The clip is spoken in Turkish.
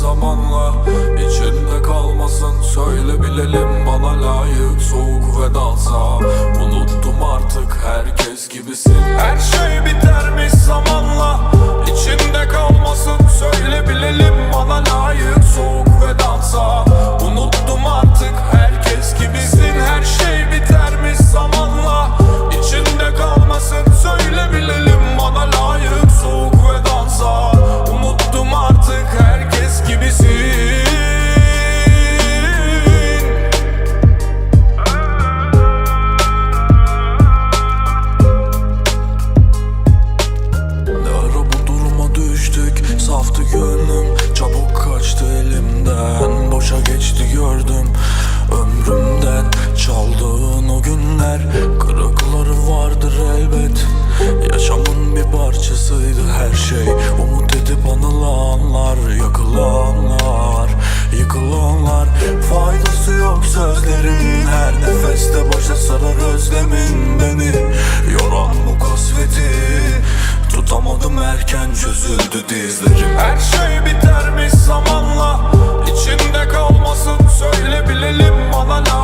zamanla içimde kalmasın. Söyle bilelim bana layık sözlerin Her nefeste boşa sarar özlemin beni. Yoran bu kasveti Tutamadım erken çözüldü dizlerim. Her şey bitermiş zamanla İçinde kalmasın söyle bilelim bana lazım